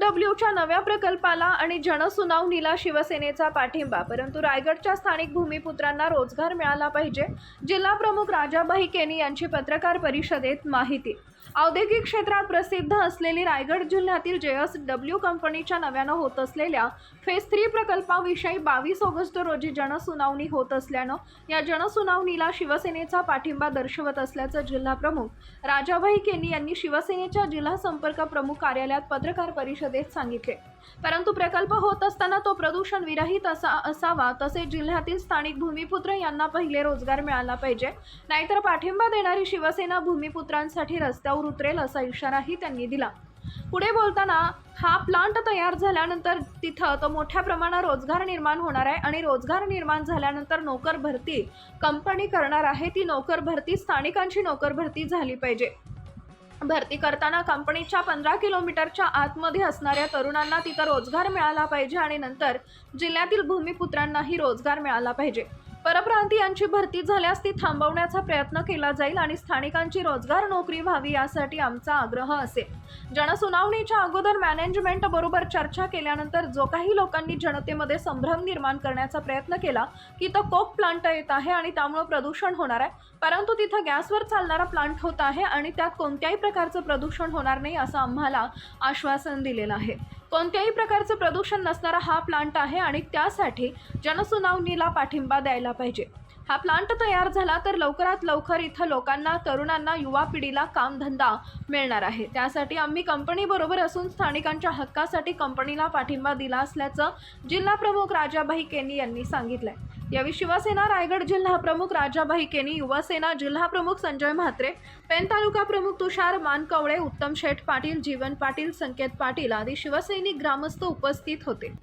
डब्ल्यूच्या नव्या प्रकल्पाला आणि जनसुनावणीला शिवसेनेचा पाठिंबा परंतु रायगडच्या स्थानिक भूमिपुत्रांना रोजगार मिळाला पाहिजे. जिल्हा प्रमुख राजाबाई केनी यांची पत्रकार परिषदेत माहिती औद्योगिक क्षेत्रात प्रसिद्ध असलेली रायगड जिल्ह्यातील जेएस डब्ल्यू कंपनीच्या नव्यानं होत असलेल्या फेज थ्री प्रकल्पाविषयी बावीस ऑगस्ट रोजी जनसुनावणी होत असल्यानं या जनसुनावणीला शिवसेनेचा पाठिंबा दर्शवत असल्याचं जिल्हा प्रमुख राजाबाई केनी यांनी शिवसेनेच्या जिल्हा संपर्क प्रमुख कार्यालयात पत्रकार परिषदेत सांगितले. परंतु प्रकल्प होत असताना तो प्रदूषण विरहित असा असावा तसेच जिल्ह्यातील स्थानिक भूमिपुत्र यांना पहिले रोजगार मिळाला पाहिजे. नाहीतर पाठिंबा देणारी शिवसेना भूमिपुत्रांसाठी रस्त्यावर उतरेल असा इशाराही त्यांनी दिला. पुढे बोलताना हा प्लांट तयार झाल्यानंतर तिथं तो मोठ्या प्रमाणात रोजगार निर्माण होणार आहे आणि रोजगार निर्माण झाल्यानंतर नोकर भरती कंपनी करणार आहे. ती नोकर भरती स्थानिकांची नोकर भरती झाली पाहिजे. भरती करताना कंपनीच्या पंधरा किलोमीटरच्या आतमध्ये असणाऱ्या तरुणांना तिथं रोजगार मिळाला पाहिजे आणि नंतर जिल्ह्यातील भूमिपुत्रांनाही रोजगार मिळाला पाहिजे. परप्रांतीयांची भरती झाल्यास ती थांबवण्याचा प्रयत्न केला जाईल आणि स्थानिकांची रोजगार नोकरी व्हावी यासाठी आमचा आग्रह असेल. जनसुनावणीच्या अगोदर मॅनेजमेंट बरोबर चर्चा केल्यानंतर जो काही लोकांनी जनतेमध्ये संभ्रम निर्माण करण्याचा प्रयत्न केला की तो कोक प्लांट येत आहे आणि त्यामुळे प्रदूषण होणार आहे. परंतु तिथं गॅसवर चालणारा प्लांट होत आहे आणि त्यात कोणत्याही प्रकारचं प्रदूषण होणार नाही असं आम्हाला आश्वासन दिलेलं आहे. कोणत्याही प्रकारचं प्रदूषण नसणारा हा प्लांट आहे आणि त्यासाठी जनसुनावणीला पाठिंबा द्यायला पाहिजे. हा प्लांट तयार झाला तर लवकरात लवकर इथं लोकांना तरुणांना युवा पिढीला कामधंदा मिळणार आहे. त्यासाठी आम्ही कंपनीबरोबर असून स्थानिकांच्या हक्कासाठी कंपनीला पाठिंबा दिला असल्याचं जिल्हा प्रमुख केनी यांनी सांगितलंय. यावेळी शिवसेना रायगड जिल्हा प्रमुख राजाभाई केनी युवासेना जिल्हा प्रमुख संजय म्हात्रे पेन तालुका प्रमुख तुषार मानकवळे उत्तम शेठ पाटील जीवन पाटील संकेत पाटील आदी शिवसैनिक ग्रामस्थ उपस्थित होते.